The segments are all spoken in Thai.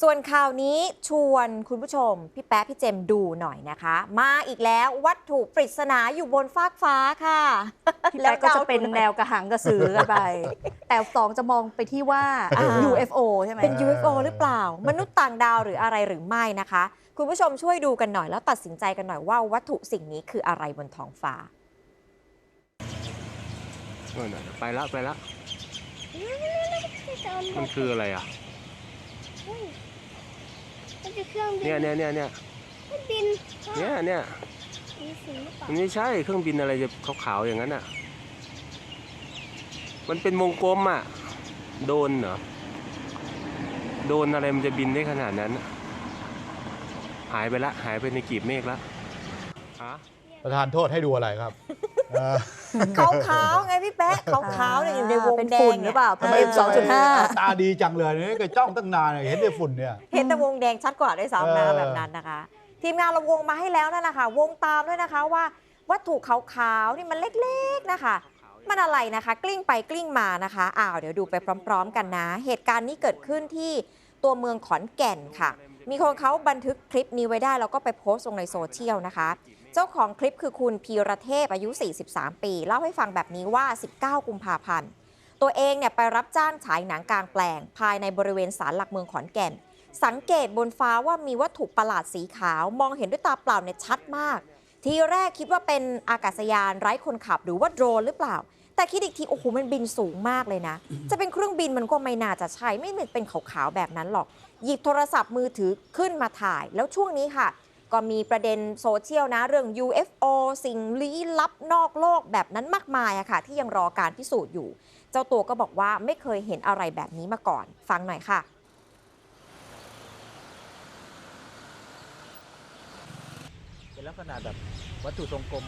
ส่วนข่าวนี้ชวนคุณผู้ชม พี่แป๊ะพี่เจมส์ดูหน่อยนะคะ มาอีกแล้ววัตถุปริศนาอยู่บนฟากฟ้าค่ะพี่แป๊กก็จะเป็นแนวกระหังกระสือกันไป แต่สองจะมองไปที่ว่าอ่า UFO ใช่ไหมเป็น UFO หรือเปล่า มนุษย์ต่างดาวหรืออะไรหรือไม่นะคะ คุณผู้ชมช่วยดูกันหน่อยแล้วตัดสินใจกันหน่อยว่าวัตถุสิ่งนี้คืออะไรบนท้องฟ้าเออน่ะไปละไปละมันคืออะไรอะ มันคือเครื่องบินเนี่ยเนี่ยเนี่ยเนี่ยเครื่องบินเนี่ยเนี่ยมีสีหรือเปล่ามันไม่ใช่เครื่องบินอะไรจะขาวๆอย่างนั้นอะ มันเป็นวงกลมอะ โดนเหรอ โดนอะไรมันจะบินได้ขนาดนั้นอะหายไปละ หายไปในกลีบเมฆละฮะประธานโทษให้ดูอะไรครับเอ่อ ขาวๆไงพี่แป๊ะขาวๆเนี่ยอยู่ในวงเป็นแดงฝุ่นหรือเปล่านี่ย PM 2.5 ตาดีจังเลยนี่ก็จ้องตั้งนานเห็นแต่ฝุ่นเนี่ยเห็นแต่วงแดงชัดกว่าด้วยซ้ำนะเออแบบนั้นนะคะ ทีมงานเราวงมาให้แล้วนั่นนะคะวงตามด้วยนะคะว่าวัตถุขาวๆนี่มันเล็กๆนะคะมันอะไรนะคะ กลิ้งไปกลิ้งมานะคะอ้าวเดี๋ยวดูไปพร้อม ๆ กันนะ เหตุการณ์นี้เกิดขึ้นที่ตัวเมืองขอนแก่นค่ะ มีคนเขาบันทึกคลิปนี้ไว้ได้ แล้วก็ไปโพสต์ลงในโซเชียลนะคะ เจ้าของคลิปคือคุณพีระเทพอายุ 43 ปี เล่าให้ฟังแบบนี้ว่า 19 กุมภาพันธ์ ตัวเองเนี่ยไปรับจ้างฉายหนังกลางแปลง ภายในบริเวณศาลหลักเมืองขอนแก่น สังเกตบนฟ้าว่ามีวัตถุประหลาดสีขาว มองเห็นด้วยตาเปล่าเนี่ยชัดมาก ทีแรกคิดว่าเป็นอากาศยานไร้คนขับหรือว่าโดรนหรือเปล่าแต่คิดอีกทีโอ้โหมันบินสูงมากเลยนะ จะเป็นเครื่องบินมันก็ไม่น่าจะใช่ไม่เป็นขาวๆแบบนั้นหรอก หยิบโทรศัพท์มือถือขึ้นมาถ่าย แล้วช่วงนี้ค่ะ ก็มีประเด็นโซเชียลนะเรื่อง UFO สิ่งลี้ลับนอกโลกแบบนั้นมากมายอะค่ะ ที่ยังรอการพิสูจน์อยู่ เจ้าตัวก็บอกว่าไม่เคยเห็นอะไรแบบนี้มาก่อน ฟังหน่อยค่ะเป็นลักษณะแบบวัตถุทรงกลม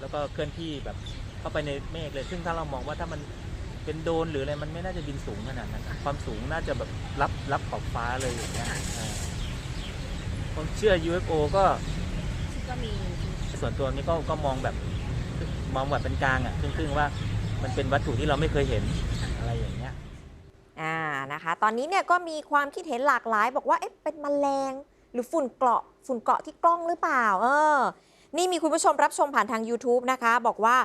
แล้วก็เคลื่อนที่แบบ เข้าไปในเมฆเลย ซึ่งถ้าเรามองว่าถ้ามันเป็นโดรนหรืออะไรมันไม่น่าจะบินสูงขนาดนั้นความสูงน่าจะแบบรับรับขอบฟ้าเลยอย่างเงี้ยอ่าคนเชื่อ UFO ก็ก็มีส่วนตัวนี้ก็ก็มองแบบมองแบบเป็นกลางอะครึ่งๆว่ามันเป็นวัตถุที่เราไม่เคยเห็นอะไรอย่างเงี้ยอ่านะคะ ตอนนี้เนี่ยก็มีความคิดเห็นหลากหลาย บอกว่าเอ๊ะเป็นแมลงหรือฝุ่นเกราะฝุ่นเกราะที่กล้องหรือเปล่า เออ นี่มีคุณผู้ชมรับชมผ่านทาง YouTube นะคะ บอกว่า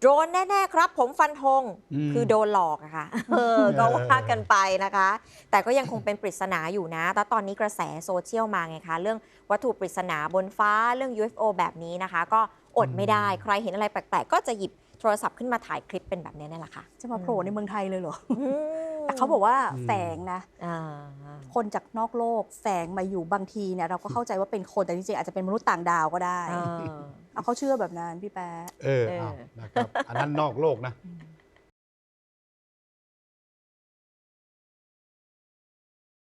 โดรนแน่ ๆ ครับ ผมฟันธงอืมคือโดนหลอกอะค่ะเออก็ว่ากันไปนะคะ แต่ก็ยังคงเป็นปริศนาอยู่นะแต่ตอนนี้กระแสโซเชียลมาไงคะ เรื่องวัตถุปริศนาบนฟ้าเรื่อง UFO แบบนี้นะคะ ก็อดไม่ได้ใครเห็นอะไรแปลกๆ ก็จะหยิบโทรศัพท์ขึ้นมาถ่ายคลิปเป็นแบบนี้นี่แหละค่ะ จะมาโผล่ในเมืองไทยเลยเหรออืมแต่เขาบอกว่าอืมแฝงนะอ่า คนจากนอกโลกแฝงมาอยู่บางทีเนี่ยเราก็เข้าใจว่าเป็นคนแต่จริงๆอาจจะเป็นมนุษย์ต่างดาวก็ได้เออเอาเขาเชื่อแบบนั้นพี่แป๊ะเออเออเอานะครับอันนั้นนอกโลกนะ